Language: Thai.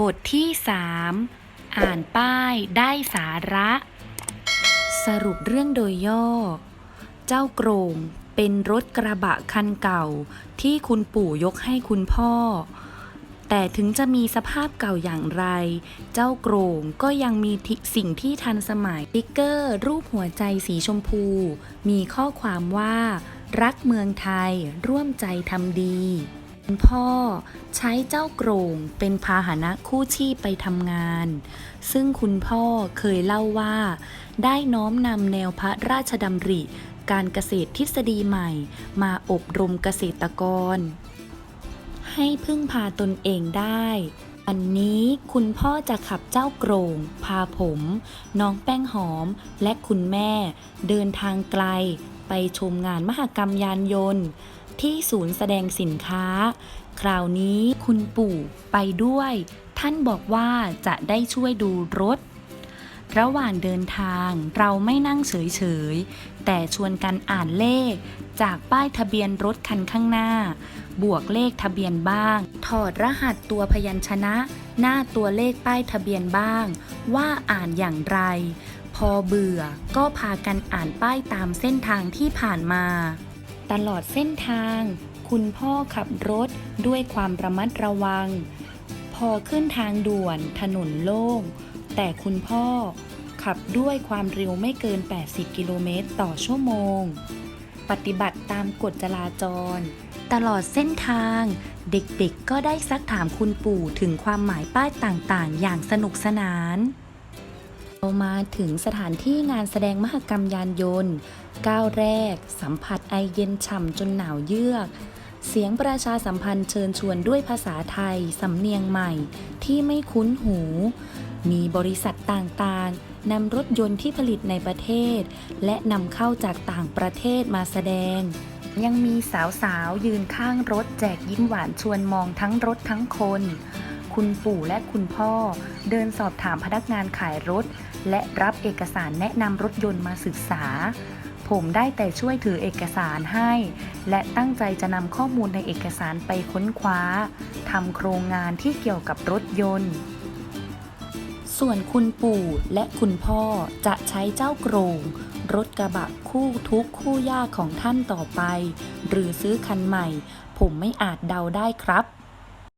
บทที่3อ่านป้ายได้สาระ สรุปเรื่องโดยย่อ เจ้าโกรงเป็นรถกระบะคันเก่าที่คุณปู่ยกให้คุณพ่อ แต่ถึงจะมีสภาพเก่าอย่างไร เจ้าโกรงก็ยังมีสิ่งที่ทันสมัยติ๊กเกอร์ รูปหัวใจสีชมพู มีข้อความว่า รักเมืองไทยร่วมใจทำดี พ่อใช้เจ้าโกรงเป็นพาหนะคู่ชีพไปทำงาน ซึ่งคุณพ่อเคยเล่าว่า ได้น้อมนำแนวพระราชดำริ การเกษตรทฤษฎีใหม่ มาอบรมเกษตรกร ให้พึ่งพาตนเองได้อันนี้คุณพ่อจะขับเจ้าโกรง พาผม น้องแป้งหอม และคุณแม่ เดินทางไกล ไปชมงานมหกรรมยานยนต์ ที่ศูนย์แสดงสินค้า คราวนี้คุณปู่ไปด้วย ท่านบอกว่าจะได้ช่วยดูรถ ระหว่างเดินทางเราไม่นั่งเฉยๆ แต่ชวนกันอ่านเลข จากป้ายทะเบียนรถคันข้างหน้า บวกเลขทะเบียนบ้าง ถอดรหัสตัวพยัญชนะ หน้าตัวเลขป้ายทะเบียนบ้าง ว่าอ่านอย่างไรพอเบื่อก็พากันอ่านป้ายตามเส้นทางที่ผ่านมา ตลอดเส้นทาง คุณพ่อขับรถด้วยความระมัดระวัง พอขึ้นทางด่วนถนนโล่ง แต่คุณพ่อขับด้วยความเร็วไม่เกิน 80 กิโลเมตรต่อชั่วโมง ปฏิบัติตามกฎจราจร ตลอดเส้นทาง เด็กๆก็ได้ซักถามคุณปู่ถึงความหมายป้ายต่างๆ อย่างสนุกสนาน เรามาถึงสถานที่งานแสดงมหกรรมยานยนต์ ก้าวแรก สัมผัสไอเย็นฉ่ำจนหนาวเยือก เสียงประชาสัมพันธ์เชิญชวนด้วยภาษาไทย สำเนียงใหม่ที่ไม่คุ้นหู มีบริษัทต่างๆนำรถยนต์ที่ผลิตในประเทศ และนำเข้าจากต่างประเทศมาแสดง ยังมีสาวๆยืนข้างรถแจกยิ้มหวานชวนมองทั้งรถทั้งคนคุณปู่และคุณพ่อ เดินสอบถามพนักงานขายรถ และรับเอกสารแนะนำรถยนต์มาศึกษา ผมได้แต่ช่วยถือเอกสารให้ และตั้งใจจะนำข้อมูลในเอกสารไปค้นคว้าทำโครงงานที่เกี่ยวกับรถยนต์ ส่วนคุณปู่และคุณพ่อจะใช้เจ้าโกรงรถกระบะคู่ทุกคู่ยากของท่านต่อไป หรือซื้อคันใหม่ ผมไม่อาจเดาได้ครับ